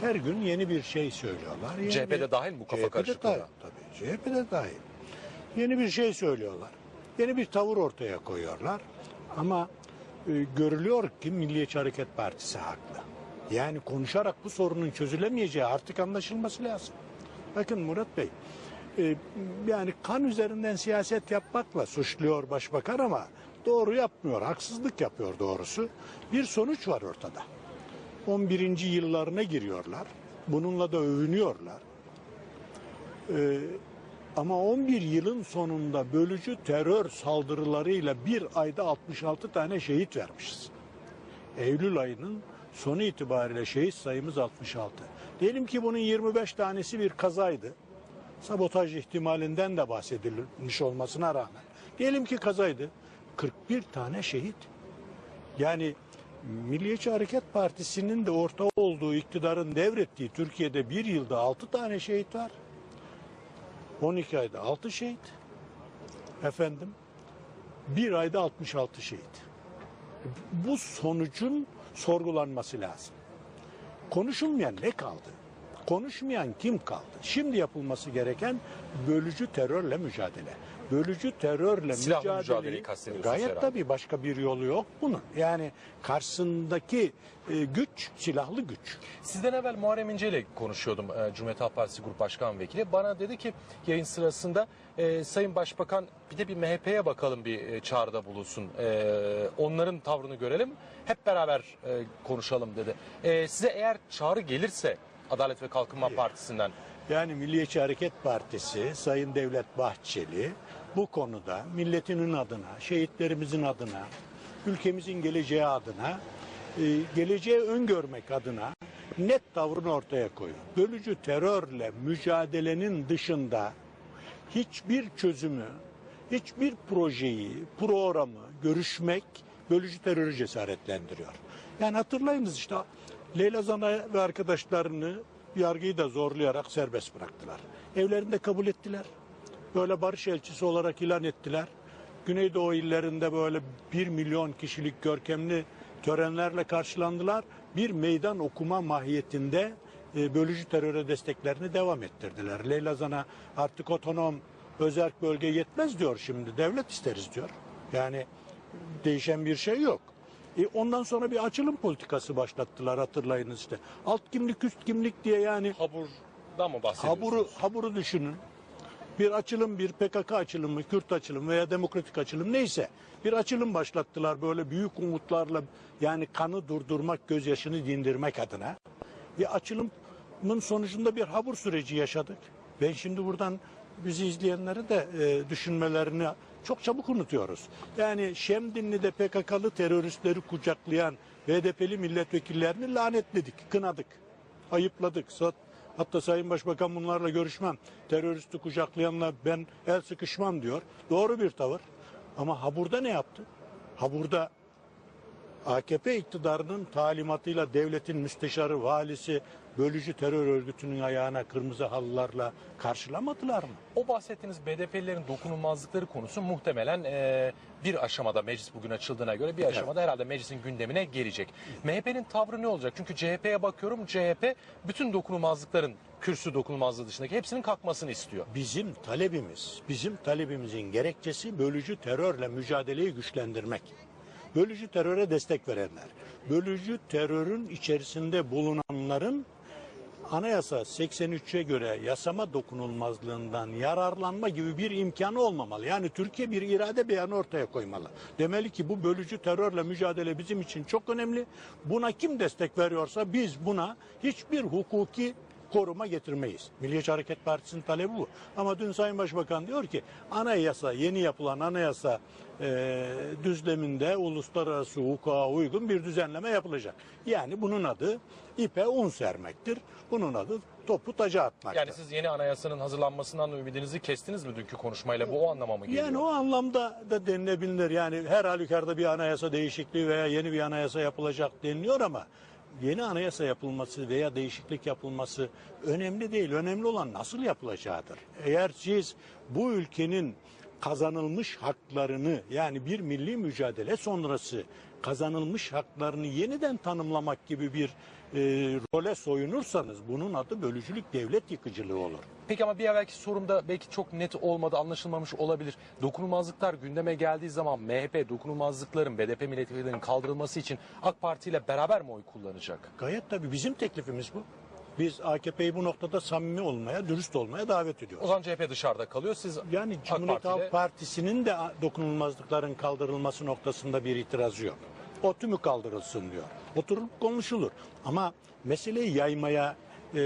Her gün yeni bir şey söylüyorlar. Yeni CHP'de bir- dahil mi bu kafa CHP'de karışıklığına? dahil, Tabii CHP'de dahil. Yeni bir şey söylüyorlar. Yeni bir tavır ortaya koyuyorlar. Ama e, görülüyor ki Milliyetçi Hareket Partisi haklı. Yani konuşarak bu sorunun çözülemeyeceği artık anlaşılması lazım. Bakın Murat Bey, e, yani kan üzerinden siyaset yapmakla suçluyor başbakan ama doğru yapmıyor, haksızlık yapıyor doğrusu. Bir sonuç var ortada. 11. yıllarına giriyorlar. Bununla da övünüyorlar. Ee, ama 11 yılın sonunda bölücü terör saldırılarıyla bir ayda 66 tane şehit vermişiz. Eylül ayının sonu itibariyle şehit sayımız 66. Diyelim ki bunun 25 tanesi bir kazaydı. Sabotaj ihtimalinden de bahsedilmiş olmasına rağmen. Diyelim ki kazaydı. 41 tane şehit. Yani Milliyetçi Hareket Partisi'nin de orta olduğu iktidarın devrettiği Türkiye'de bir yılda 6 tane şehit var. 12 ayda 6 şehit. Efendim bir ayda 66 şehit. Bu sonucun sorgulanması lazım. Konuşulmayan ne kaldı? Konuşmayan kim kaldı? Şimdi yapılması gereken bölücü terörle mücadele. Bölücü terörle Silahlı mücadeleyi mücadeleyi kastediyorsunuz gayet herhalde. tabii başka bir yolu yok bunun. Yani karşısındaki e, güç silahlı güç. Sizden evvel Muharrem İnce ile konuşuyordum e, Cumhuriyet Halk Partisi Grup Başkan Vekili. Bana dedi ki yayın sırasında e, Sayın Başbakan bir de bir MHP'ye bakalım bir e, çağrıda bulunsun. E, onların tavrını görelim. Hep beraber e, konuşalım dedi. E, size eğer çağrı gelirse Adalet ve Kalkınma Partisi'nden Yani Milliyetçi Hareket Partisi, Sayın Devlet Bahçeli bu konuda milletinin adına, şehitlerimizin adına, ülkemizin geleceği adına, e, geleceği öngörmek adına net tavrını ortaya koyuyor. Bölücü terörle mücadelenin dışında hiçbir çözümü, hiçbir projeyi, programı görüşmek bölücü terörü cesaretlendiriyor. Yani hatırlayınız işte Leyla Zana ve arkadaşlarını yargıyı da zorlayarak serbest bıraktılar. Evlerinde kabul ettiler. Böyle barış elçisi olarak ilan ettiler. Güneydoğu illerinde böyle bir milyon kişilik görkemli törenlerle karşılandılar. Bir meydan okuma mahiyetinde e, bölücü teröre desteklerini devam ettirdiler. Leyla Zana artık otonom özerk bölge yetmez diyor şimdi. Devlet isteriz diyor. Yani değişen bir şey yok. E ondan sonra bir açılım politikası başlattılar hatırlayınız işte. Alt kimlik üst kimlik diye yani Habur'dan mı bahsediyorsunuz? haburu, haburu düşünün. Bir açılım, bir PKK açılımı, Kürt açılımı veya demokratik açılım neyse bir açılım başlattılar böyle büyük umutlarla yani kanı durdurmak, gözyaşını dindirmek adına. Bir açılımın sonucunda bir habur süreci yaşadık. Ben şimdi buradan bizi izleyenleri de e, düşünmelerini çok çabuk unutuyoruz. Yani Şemdinli'de PKK'lı teröristleri kucaklayan HDP'li milletvekillerini lanetledik, kınadık, ayıpladık. Hatta Sayın Başbakan bunlarla görüşmem. Teröristi kucaklayanla ben el sıkışmam diyor. Doğru bir tavır. Ama ha burada ne yaptı? Ha burada AKP iktidarının talimatıyla devletin müsteşarı, valisi bölücü terör örgütünün ayağına kırmızı halılarla karşılamadılar mı? O bahsettiğiniz BDP'lilerin dokunulmazlıkları konusu muhtemelen e, bir aşamada meclis bugün açıldığına göre bir aşamada herhalde meclisin gündemine gelecek. MHP'nin tavrı ne olacak? Çünkü CHP'ye bakıyorum CHP bütün dokunulmazlıkların kürsü dokunulmazlığı dışındaki hepsinin kalkmasını istiyor. Bizim talebimiz, bizim talebimizin gerekçesi bölücü terörle mücadeleyi güçlendirmek. Bölücü teröre destek verenler, bölücü terörün içerisinde bulunanların anayasa 83'e göre yasama dokunulmazlığından yararlanma gibi bir imkanı olmamalı. Yani Türkiye bir irade beyanı ortaya koymalı. Demeli ki bu bölücü terörle mücadele bizim için çok önemli. Buna kim destek veriyorsa biz buna hiçbir hukuki koruma getirmeyiz. Milliyetçi Hareket Partisi'nin talebi bu. Ama dün Sayın Başbakan diyor ki anayasa, yeni yapılan anayasa e, düzleminde uluslararası hukuka uygun bir düzenleme yapılacak. Yani bunun adı ipe un sermektir. Bunun adı topu taca atmaktır. Yani siz yeni anayasanın hazırlanmasından da ümidinizi kestiniz mi dünkü konuşmayla? Bu o anlama mı geliyor? Yani o anlamda da denilebilir. Yani her halükarda bir anayasa değişikliği veya yeni bir anayasa yapılacak deniliyor ama yeni anayasa yapılması veya değişiklik yapılması önemli değil. Önemli olan nasıl yapılacağıdır. Eğer siz bu ülkenin kazanılmış haklarını yani bir milli mücadele sonrası kazanılmış haklarını yeniden tanımlamak gibi bir e, role soyunursanız bunun adı bölücülük devlet yıkıcılığı olur. Peki ama bir evvelki sorumda belki çok net olmadı, anlaşılmamış olabilir. Dokunulmazlıklar gündeme geldiği zaman MHP dokunulmazlıkların, BDP milletvekillerinin kaldırılması için AK Parti ile beraber mi oy kullanacak? Gayet tabii bizim teklifimiz bu. Biz AKP'yi bu noktada samimi olmaya, dürüst olmaya davet ediyoruz. O zaman CHP dışarıda kalıyor. Siz Yani Cumhuriyet Halk Partisi'nin de dokunulmazlıkların kaldırılması noktasında bir itirazı yok. O tümü kaldırılsın diyor. Oturup konuşulur. Ama meseleyi yaymaya, e,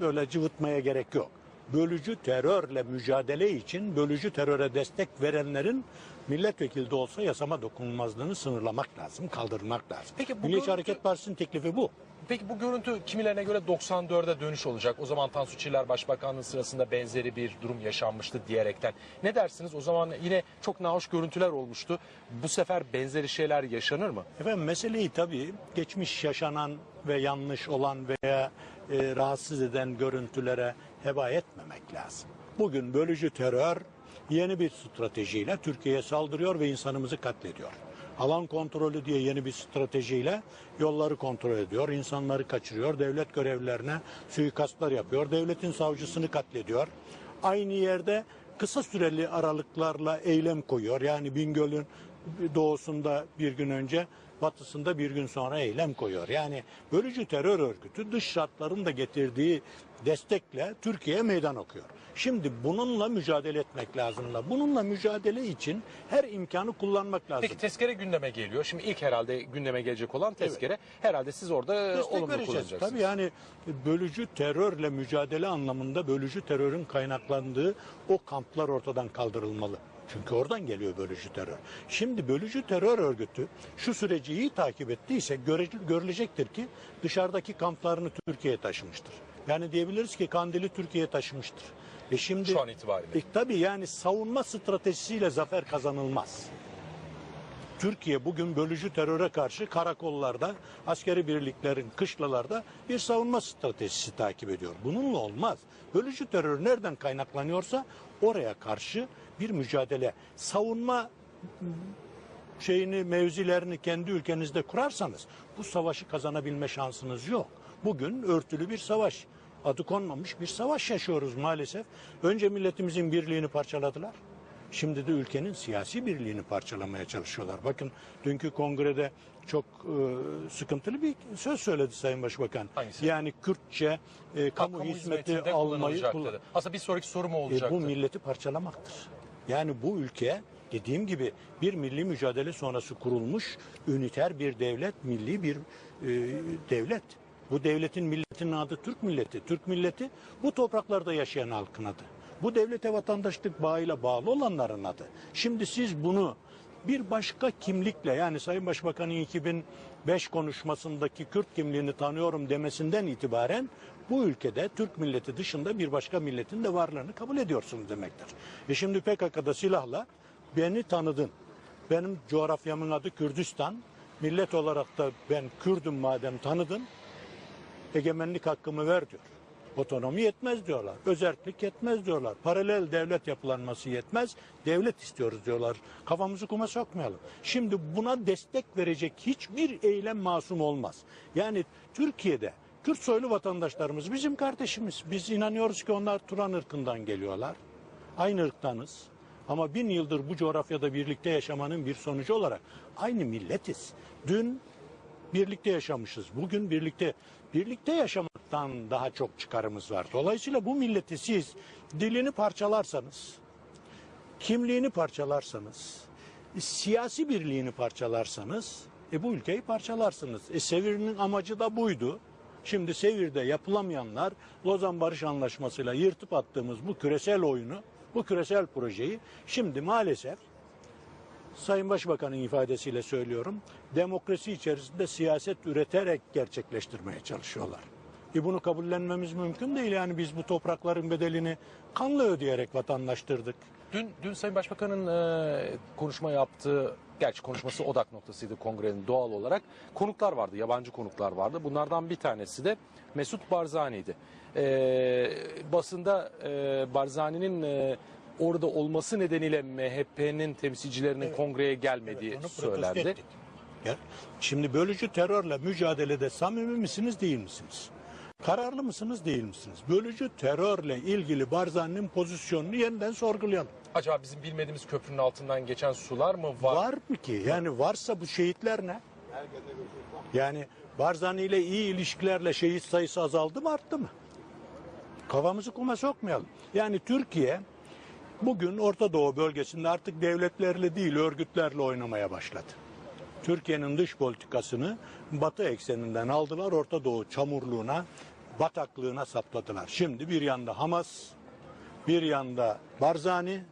böyle cıvıtmaya gerek yok. Bölücü terörle mücadele için bölücü teröre destek verenlerin milletvekili de olsa yasama dokunulmazlığını sınırlamak lazım, kaldırmak lazım. Peki bu Milliyetçi görüntü- Hareket Partisi'nin teklifi bu. Peki bu görüntü kimilerine göre 94'e dönüş olacak. O zaman Tansu Çiller Başbakanlığı sırasında benzeri bir durum yaşanmıştı diyerekten. Ne dersiniz? O zaman yine çok nahoş görüntüler olmuştu. Bu sefer benzeri şeyler yaşanır mı? Efendim meseleyi tabii geçmiş yaşanan ve yanlış olan veya e, rahatsız eden görüntülere heba etmemek lazım. Bugün bölücü terör yeni bir stratejiyle Türkiye'ye saldırıyor ve insanımızı katlediyor. Alan kontrolü diye yeni bir stratejiyle yolları kontrol ediyor, insanları kaçırıyor, devlet görevlilerine suikastlar yapıyor, devletin savcısını katlediyor. Aynı yerde kısa süreli aralıklarla eylem koyuyor. Yani Bingöl'ün doğusunda bir gün önce, batısında bir gün sonra eylem koyuyor. Yani bölücü terör örgütü dış şartların da getirdiği destekle Türkiye'ye meydan okuyor. Şimdi bununla mücadele etmek lazım. Bununla mücadele için her imkanı kullanmak lazım. Peki tezkere gündeme geliyor. Şimdi ilk herhalde gündeme gelecek olan tezkere. Herhalde siz orada destek olumlu vereceğiz. kullanacaksınız. Tabii yani bölücü terörle mücadele anlamında bölücü terörün kaynaklandığı o kamplar ortadan kaldırılmalı. Çünkü oradan geliyor bölücü terör. Şimdi bölücü terör örgütü şu süreci iyi takip ettiyse göre- görülecektir ki dışarıdaki kamplarını Türkiye'ye taşımıştır. Yani diyebiliriz ki Kandil'i Türkiye'ye taşımıştır. E şimdi Şu an itibariyle. e, tabii yani savunma stratejisiyle zafer kazanılmaz. Türkiye bugün bölücü teröre karşı karakollarda, askeri birliklerin kışlalarda bir savunma stratejisi takip ediyor. Bununla olmaz. Bölücü terör nereden kaynaklanıyorsa oraya karşı bir mücadele, savunma şeyini, mevzilerini kendi ülkenizde kurarsanız bu savaşı kazanabilme şansınız yok. Bugün örtülü bir savaş, adı konmamış bir savaş yaşıyoruz maalesef. Önce milletimizin birliğini parçaladılar. Şimdi de ülkenin siyasi birliğini parçalamaya çalışıyorlar. Bakın dünkü kongrede çok e, sıkıntılı bir söz söyledi Sayın Başbakan. Hangisi? Yani Kürtçe e, kamu, Kamu hizmeti almayı kullan-. Aslında bir sonraki soru mu e, olacaktı? bu milleti parçalamaktır. Yani bu ülke dediğim gibi bir milli mücadele sonrası kurulmuş üniter bir devlet, milli bir e, devlet. Bu devletin milletinin adı Türk milleti. Türk milleti bu topraklarda yaşayan halkın adı. Bu devlete vatandaşlık bağıyla bağlı olanların adı. Şimdi siz bunu bir başka kimlikle yani Sayın Başbakan'ın 2005 konuşmasındaki Kürt kimliğini tanıyorum demesinden itibaren bu ülkede Türk milleti dışında bir başka milletin de varlığını kabul ediyorsunuz demektir. E şimdi PKK'da silahla beni tanıdın. Benim coğrafyamın adı Kürdistan. Millet olarak da ben Kürdüm madem tanıdın egemenlik hakkımı ver diyor. Otonomi yetmez diyorlar. Özerklik yetmez diyorlar. Paralel devlet yapılanması yetmez. Devlet istiyoruz diyorlar. Kafamızı kuma sokmayalım. Şimdi buna destek verecek hiçbir eylem masum olmaz. Yani Türkiye'de Kürt soylu vatandaşlarımız bizim kardeşimiz. Biz inanıyoruz ki onlar Turan ırkından geliyorlar. Aynı ırktanız. Ama bin yıldır bu coğrafyada birlikte yaşamanın bir sonucu olarak aynı milletiz. Dün birlikte yaşamışız. Bugün birlikte birlikte yaşamaktan daha çok çıkarımız var. Dolayısıyla bu milleti siz dilini parçalarsanız, kimliğini parçalarsanız, siyasi birliğini parçalarsanız, e bu ülkeyi parçalarsınız. E Sevir'in amacı da buydu. Şimdi Sevir'de yapılamayanlar Lozan Barış Anlaşması'yla yırtıp attığımız bu küresel oyunu, bu küresel projeyi şimdi maalesef Sayın Başbakan'ın ifadesiyle söylüyorum. Demokrasi içerisinde siyaset üreterek gerçekleştirmeye çalışıyorlar. E bunu kabullenmemiz mümkün değil. Yani biz bu toprakların bedelini kanla ödeyerek vatandaştırdık. Dün, dün Sayın Başbakan'ın e, konuşma yaptığı, gerçi konuşması odak noktasıydı kongrenin doğal olarak. Konuklar vardı, yabancı konuklar vardı. Bunlardan bir tanesi de Mesut Barzani'ydi. E, basında e, Barzani'nin e, orada olması nedeniyle MHP'nin temsilcilerinin kongreye gelmediği Evet, söylendi. Gel. Şimdi bölücü terörle mücadelede samimi misiniz değil misiniz? Kararlı mısınız değil misiniz? Bölücü terörle ilgili Barzani'nin pozisyonunu yeniden sorgulayalım. Acaba bizim bilmediğimiz köprünün altından geçen sular mı var? Var mı ki? Yani varsa bu şehitler ne? Yani Barzani ile iyi ilişkilerle şehit sayısı azaldı mı arttı mı? Kafamızı kuma sokmayalım. Yani Türkiye bugün Orta Doğu bölgesinde artık devletlerle değil örgütlerle oynamaya başladı. Türkiye'nin dış politikasını Batı ekseninden aldılar Orta Doğu çamurluğuna, bataklığına sapladılar. Şimdi bir yanda Hamas, bir yanda Barzani,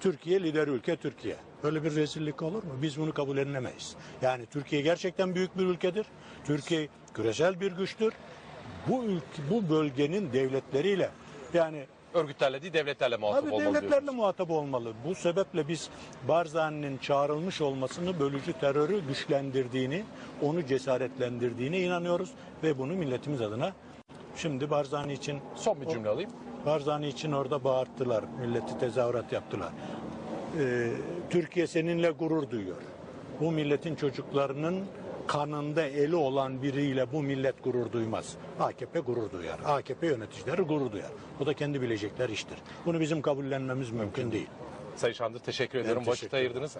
Türkiye lider ülke Türkiye. Böyle bir rezillik olur mu? Biz bunu kabul edilemeyiz. Yani Türkiye gerçekten büyük bir ülkedir. Türkiye küresel bir güçtür. Bu ülke, bu bölgenin devletleriyle yani Örgütlerle değil devletlerle muhatap Tabii olmalı devletlerle diyorsunuz. muhatap olmalı. Bu sebeple biz Barzani'nin çağrılmış olmasını bölücü terörü güçlendirdiğini, onu cesaretlendirdiğine inanıyoruz ve bunu milletimiz adına şimdi Barzani için Son bir cümle alayım. Barzani için orada bağırttılar, milleti tezahürat yaptılar. Ee, Türkiye seninle gurur duyuyor. Bu milletin çocuklarının kanında eli olan biriyle bu millet gurur duymaz. AKP gurur duyar. AKP yöneticileri gurur duyar. O da kendi bilecekler iştir. Bunu bizim kabullenmemiz mümkün değil. Sayın Şandır teşekkür ederim. Vakit ayırdınız.